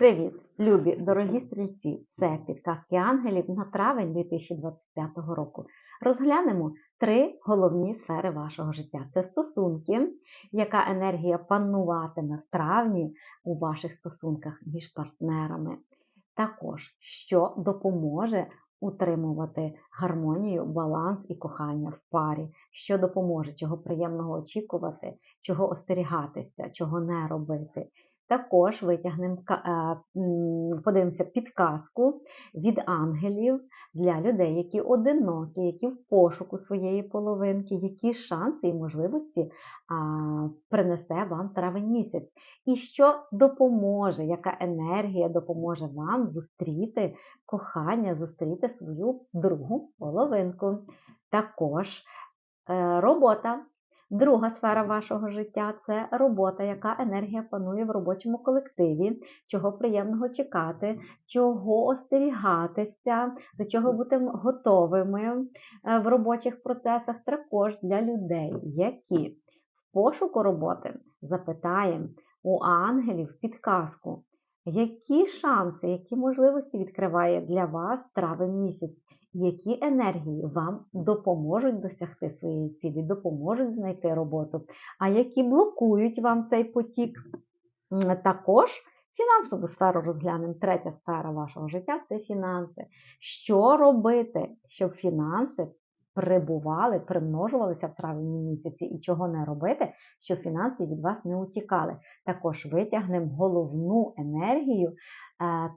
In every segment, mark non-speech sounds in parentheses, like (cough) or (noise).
Привіт, любі дорогі стрільці! Це підказки ангелів на травень 2025 року. Розглянемо три головні сфери вашого життя: це стосунки, яка енергія пануватиме в травні у ваших стосунках між партнерами. Також що допоможе утримувати гармонію, баланс і кохання в парі, що допоможе, чого приємного очікувати, чого остерігатися, чого не робити. Також витягнемо е, подивимося підказку від ангелів для людей, які одинокі, які в пошуку своєї половинки, які шанси і можливості принесе вам травень місяць. І що допоможе, яка енергія допоможе вам зустріти кохання, зустріти свою другу половинку. Також е, робота. Друга сфера вашого життя це робота, яка енергія панує в робочому колективі, чого приємного чекати, чого остерігатися, до чого бути готовими е, в робочих процесах, також для людей, які в пошуку роботи запитаємо у ангелів підказку, які шанси, які можливості відкриває для вас травень місяць які енергії вам допоможуть досягти своєї цілі, допоможуть знайти роботу, а які блокують вам цей потік. Також фінансову сферу розглянемо. Третя сфера вашого життя це фінанси. Що робити, щоб фінанси прибували, примножувалися в травні місяці і чого не робити, щоб фінанси від вас не утікали. Також витягнемо головну енергію е,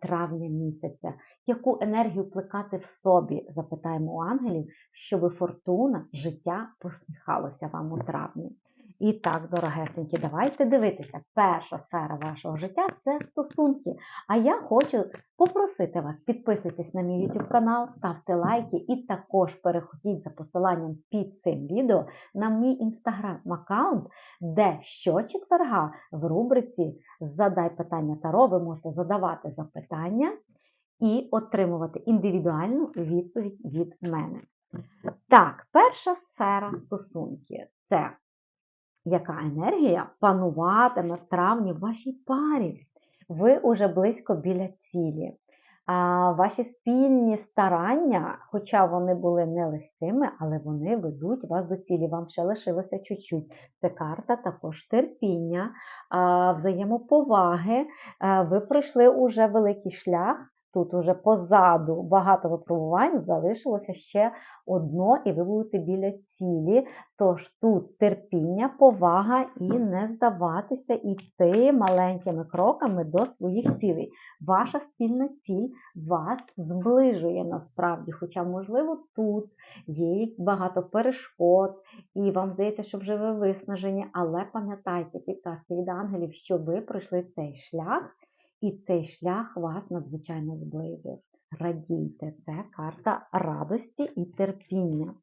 травня місяця. Яку енергію плекати в собі, запитаємо у ангелів, щоб фортуна життя посміхалося вам у травні. І так, дорогесенькі, давайте дивитися. Перша сфера вашого життя це стосунки. А я хочу попросити вас, підписуйтесь на мій YouTube канал, ставте лайки і також переходіть за посиланням під цим відео на мій інстаграм-аккаунт, де щочетверга в рубриці Задай питання Таро ви можете задавати запитання і отримувати індивідуальну відповідь від мене. Так, перша сфера стосунки це яка енергія пануватиме в травні в вашій парі. Ви уже близько біля цілі. А Ваші спільні старання, хоча вони були нелегкими, але вони ведуть вас до цілі. Вам ще лишилося чуть-чуть. Це карта також терпіння, взаємоповаги. Ви пройшли уже великий шлях Тут уже позаду багато випробувань залишилося ще одно, і ви будете біля цілі. Тож тут терпіння, повага і не здаватися, йти маленькими кроками до своїх цілей. Ваша спільна ціль вас зближує насправді. Хоча, можливо, тут є багато перешкод, і вам здається, що вже ви виснажені, але пам'ятайте підказки від ангелів, що ви пройшли цей шлях. І цей шлях вас надзвичайно зблизив. Радійте, це карта радості і терпіння.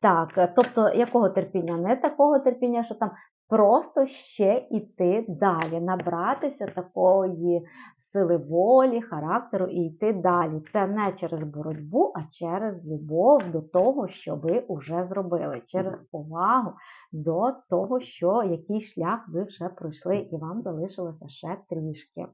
Так, тобто, якого терпіння? Не такого терпіння, що там просто ще йти далі, набратися такої сили волі, характеру і йти далі. Це не через боротьбу, а через любов до того, що ви вже зробили, через повагу до того, що який шлях ви вже пройшли, і вам залишилося ще трішки.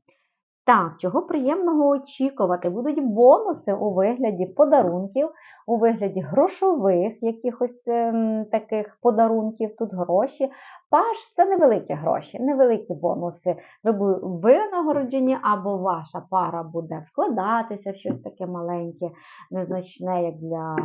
Так, чого приємного очікувати? Будуть бонуси у вигляді подарунків, у вигляді грошових якихось ем, таких подарунків, тут гроші. Паш це невеликі гроші, невеликі бонуси. Ви винагороджені, або ваша пара буде вкладатися в щось таке маленьке, незначне, як для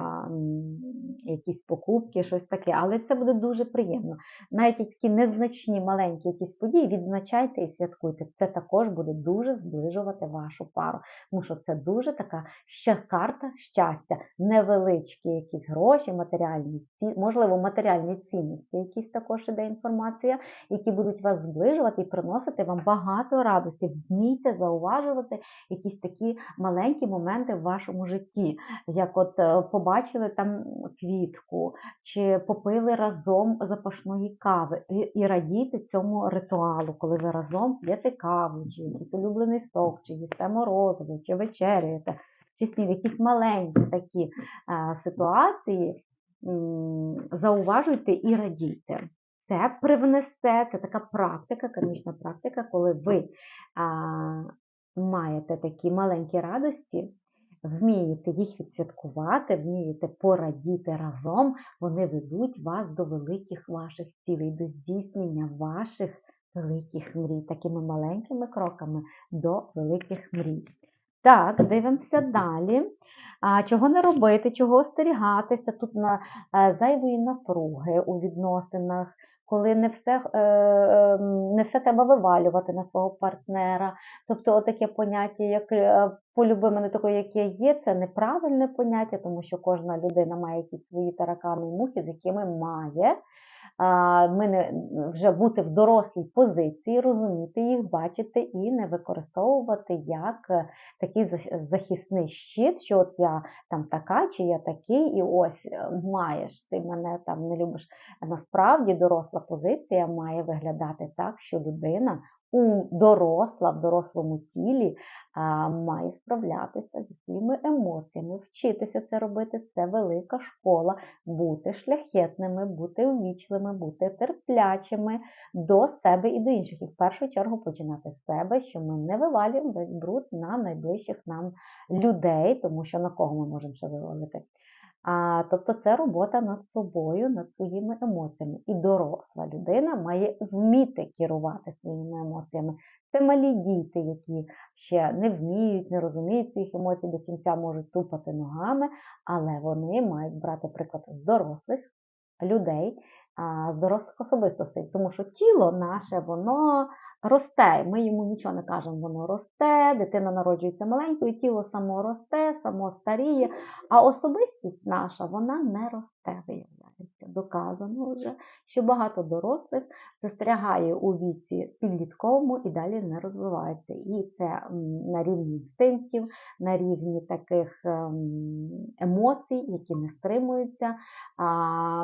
якісь покупки, щось таке. Але це буде дуже приємно. Навіть такі незначні маленькі якісь події відзначайте і святкуйте. Це також буде дуже зближувати вашу пару. Тому що це дуже така ще карта щастя, невеличкі якісь гроші, матеріальні можливо, матеріальні цінності, якісь також іде інформація, які будуть вас зближувати і приносити вам багато радості. Вмійте зауважувати якісь такі маленькі моменти в вашому житті, як от е, побачили там квітку, чи попили разом запашної кави, і, радійте цьому ритуалу, коли ви разом п'єте каву, чи якийсь улюблений сок, чи їсте морозиво, чи вечеряєте. Чи якісь маленькі такі а, ситуації, зауважуйте і радійте. Це привнесе, це така практика, кармічна практика, коли ви а, маєте такі маленькі радості, вмієте їх відсвяткувати, вмієте порадіти разом, вони ведуть вас до великих ваших цілей, до здійснення ваших великих мрій, такими маленькими кроками до великих мрій. Так, дивимося далі. Чого не робити, чого остерігатися? Тут на е, зайвої напруги у відносинах, коли не все, е, е, не все треба вивалювати на свого партнера. Тобто, отаке поняття, як е, полюби мене такою, яке є, це неправильне поняття, тому що кожна людина має якісь свої таракани і мухи, з якими має ми не вже бути в дорослій позиції, розуміти їх, бачити і не використовувати як е, такий зах- захисний щит, що от я там така, чи я такий, і ось е, маєш, ти мене там не любиш. Насправді доросла позиція має виглядати так, що людина у доросла в дорослому тілі а, має справлятися зі своїми емоціями, вчитися це робити. Це велика школа, бути шляхетними, бути ввічливими, бути терплячими до себе і до інших. І в першу чергу починати з себе, що ми не вивалюємо весь бруд на найближчих нам людей, тому що на кого ми можемо ще вивалити. А, тобто це робота над собою, над своїми емоціями. І доросла людина має вміти керувати своїми емоціями. Це малі діти, які ще не вміють, не розуміють цих емоцій, до кінця можуть тупати ногами, але вони мають брати приклад з дорослих людей, з дорослих особистостей, тому що тіло наше, воно росте. Ми йому нічого не кажемо, воно росте, дитина народжується маленькою, тіло само росте, само старіє, а особистість наша вона не росте. Доказано вже, що багато дорослих застрягає у віці підлітковому і далі не розвивається. І це на рівні інстинктів, на рівні таких ем, емоцій, які не стримуються,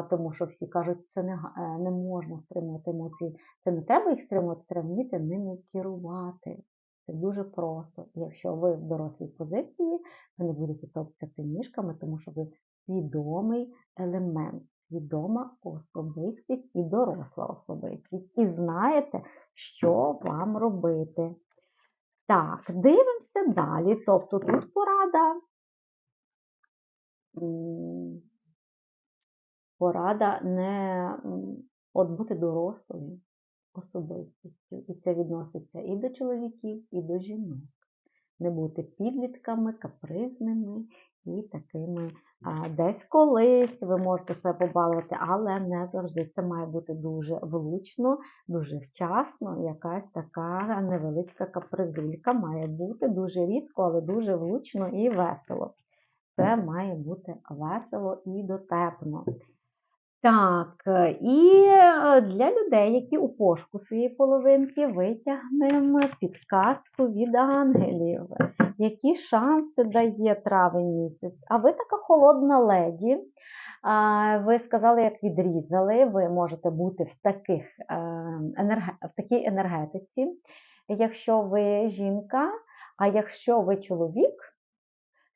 тому що всі кажуть, це не, е, не можна стримувати емоції. Це не треба їх стримувати, треба вміти ними керувати. Це дуже просто. Якщо ви в дорослій позиції, ви не будете топцяти ніжками, тому що ви свідомий елемент, свідома особистість і доросла особистість. І знаєте, що вам робити. Так, дивимося далі. Тобто тут порада. Порада не от бути дорослою особистістю. І це відноситься і до чоловіків, і до жінок. Не бути підлітками, капризними і такими. Десь колись ви можете себе побалувати, але не завжди. Це має бути дуже влучно, дуже вчасно. Якась така невеличка капризулька має бути дуже рідко, але дуже влучно і весело. Це має бути весело і дотепно. Так, і е, для людей, які у пошуку своєї половинки, витягнемо підказку від ангелів. Які шанси дає травень місяць? А ви така холодна леді. Ви сказали, як відрізали, ви можете бути в, таких, е, в такій енергетиці, якщо ви жінка, а якщо ви чоловік,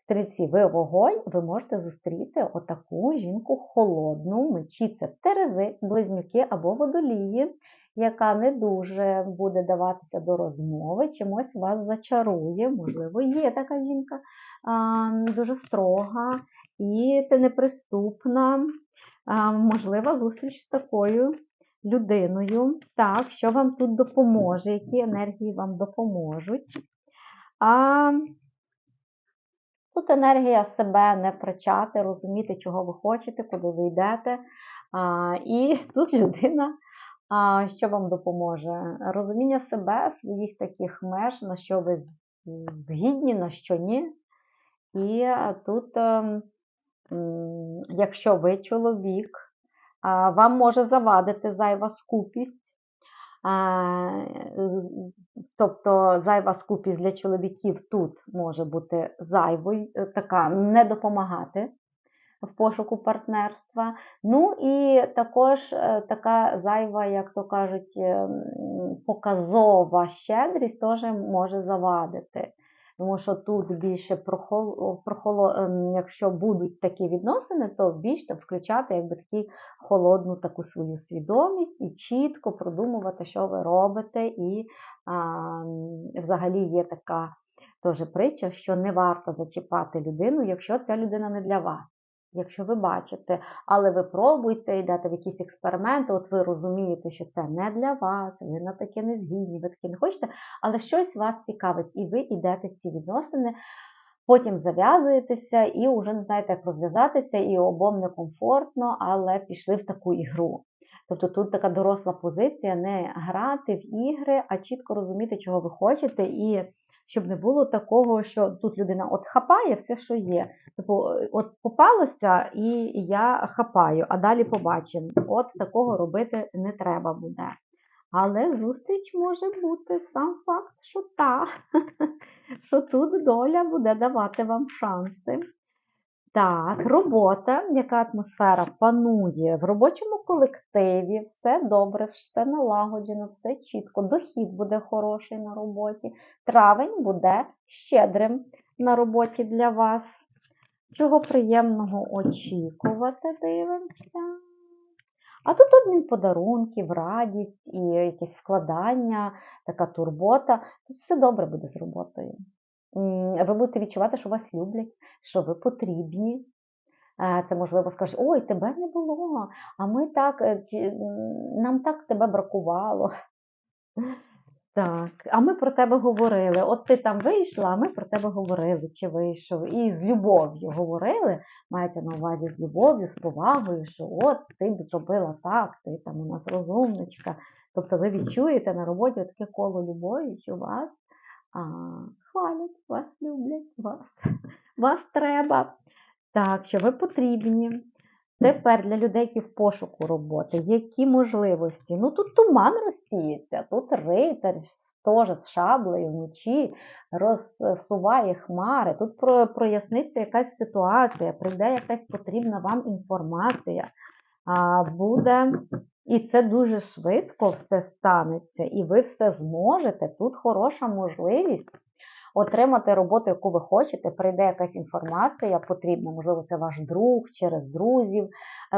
Стрільці, ви вогонь, ви можете зустріти отаку жінку холодну, мечі це терези, близнюки або водолії, яка не дуже буде даватися до розмови, чимось вас зачарує. Можливо, є така жінка а, дуже строга і неприступна. А, можлива зустріч з такою людиною. Так, що вам тут допоможе, які енергії вам допоможуть. А, Тут енергія себе не втрачати, розуміти, чого ви хочете, куди ви йдете. А, і тут людина, а, що вам допоможе? Розуміння себе, своїх таких меж, на що ви згідні, на що ні. І тут, ем, якщо ви чоловік, вам може завадити зайва скупість. Тобто зайва скупість для чоловіків тут може бути зайвою, е, така не допомагати в пошуку партнерства. Ну і також е, така зайва, як то кажуть, е, показова щедрість теж може завадити. Тому що тут більше прохол, прохоло, ем, якщо будуть такі відносини, то більш там включати якби такі холодну таку свою свідомість і чітко продумувати, що ви робите, і а, взагалі є така теж притча, що не варто зачіпати людину, якщо ця людина не для вас. Якщо ви бачите, але ви пробуйте, йдете в якісь експерименти, от ви розумієте, що це не для вас, ви на таке не згідні, ви таке не хочете, але щось вас цікавить, і ви йдете в ці відносини, потім зав'язуєтеся і вже не знаєте, як розв'язатися, і обом некомфортно, але пішли в таку ігру. Тобто тут така доросла позиція, не грати в ігри, а чітко розуміти, чого ви хочете, і щоб не було такого, що тут людина от хапає все, що є. Типу, от попалося, і я хапаю, а далі побачимо. От такого робити не треба буде. Але зустріч може бути сам факт, що так, (laughs) що тут доля буде давати вам шанси. Так, робота, яка атмосфера панує в робочому колективі, все добре, все налагоджено, все чітко, дохід буде хороший на роботі, травень буде щедрим на роботі для вас. Чого приємного очікувати, дивимося. А тут обмін подарунків, радість і якесь вкладання, така турбота. Все добре буде з роботою. Ви будете відчувати, що вас люблять, що ви потрібні. Е, це можливо скажуть, ой, тебе не було, а ми так, е, нам так тебе бракувало. (laughs) Так, а ми про тебе говорили. От ти там вийшла, а ми про тебе говорили, чи вийшов. І з любов'ю говорили, маєте на увазі з любов'ю, з повагою, що от ти б зробила так, ти там у нас розумничка. Тобто ви відчуєте на роботі таке коло любові, що вас а, хвалять, вас люблять, вас, (laughs) вас треба. Так, що ви потрібні. Тепер для людей, які в пошуку роботи, які можливості? Ну тут туман розсіється, тут рицар теж з шаблею вночі розсуває хмари, тут проясниться якась ситуація, прийде якась потрібна вам інформація. Буде, і це дуже швидко все станеться, і ви все зможете. Тут хороша можливість отримати роботу, яку ви хочете, прийде якась інформація потрібна, можливо, це ваш друг через друзів,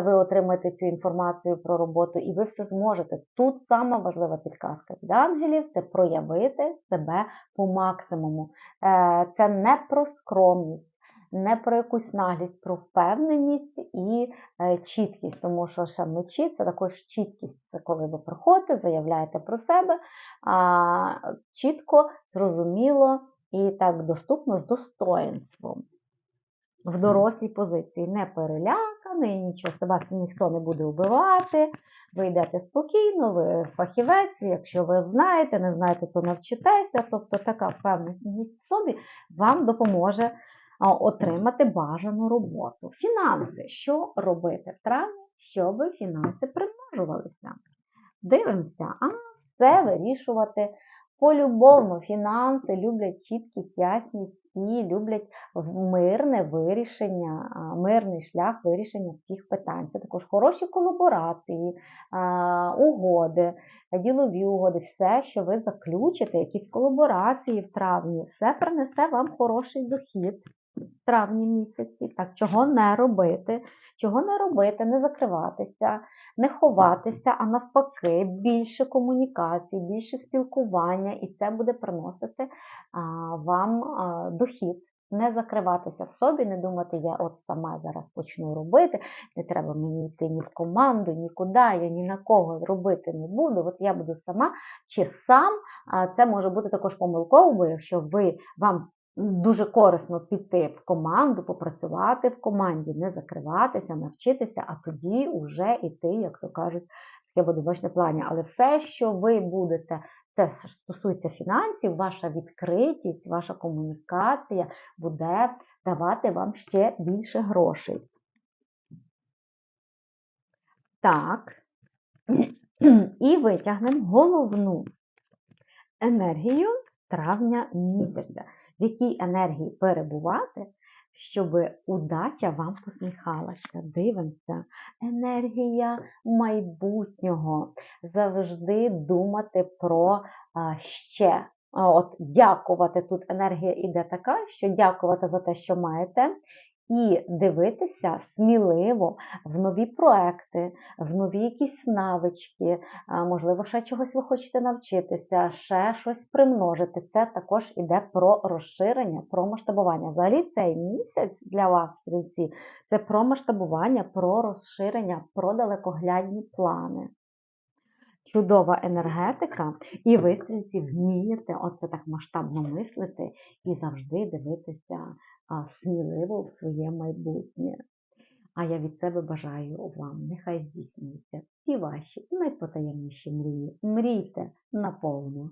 ви отримаєте цю інформацію про роботу, і ви все зможете. Тут сама важлива підказка від ангелів це проявити себе по максимуму. Е, це не про скромність. Не про якусь наглість, про впевненість і е, чіткість, тому що ще мечі це також чіткість. Це коли ви приходите, заявляєте про себе а, чітко, зрозуміло і так доступно з достоинством. В дорослій позиції не переляканий, нічого себе ніхто не буде вбивати. Ви йдете спокійно, ви фахівець, якщо ви знаєте, не знаєте, то навчитеся. Тобто така впевненість в собі вам допоможе отримати бажану роботу. Фінанси. Що робити в травні, щоб фінанси примножувалися? Дивимося, а все вирішувати по-любому фінанси люблять чіткість, ясність і люблять мирне вирішення, мирний шлях вирішення всіх питань. Це також хороші колаборації, угоди, ділові угоди, все, що ви заключите, якісь колаборації в травні, все принесе вам хороший дохід травні місяці. Так, чого не робити? Чого не робити, не закриватися, не ховатися, а навпаки, більше комунікацій, більше спілкування, і це буде приносити а, вам а, дохід. Не закриватися в собі, не думати, я от сама зараз почну робити, не треба мені йти ні в команду, нікуди, я ні на кого робити не буду. От я буду сама чи сам. Це може бути також помилково, бо якщо ви вам дуже корисно піти в команду, попрацювати в команді, не закриватися, навчитися, а тоді вже йти, як то кажуть, таке водобочне плані. Але все, що ви будете, це стосується фінансів, ваша відкритість, ваша комунікація буде давати вам ще більше грошей. Так, і витягнемо головну енергію травня місяця в якій енергії перебувати, щоб удача вам посміхалася. Дивимося, енергія майбутнього. Завжди думати про а, ще. От Дякувати тут енергія іде така, що дякувати за те, що маєте, і дивитися сміливо в нові проекти, в нові якісь навички, можливо, ще чогось ви хочете навчитися, ще щось примножити. Це також іде про розширення, про масштабування. Взагалі цей місяць для вас, стрільці, це про масштабування, про розширення, про далекоглядні плани. Чудова енергетика, і ви, стрільці, вмієте оце так масштабно мислити і завжди дивитися сміливо в своє майбутнє. А я від себе бажаю вам, нехай здійснюються всі ваші найпотаємніші мрії. Мрійте наповну.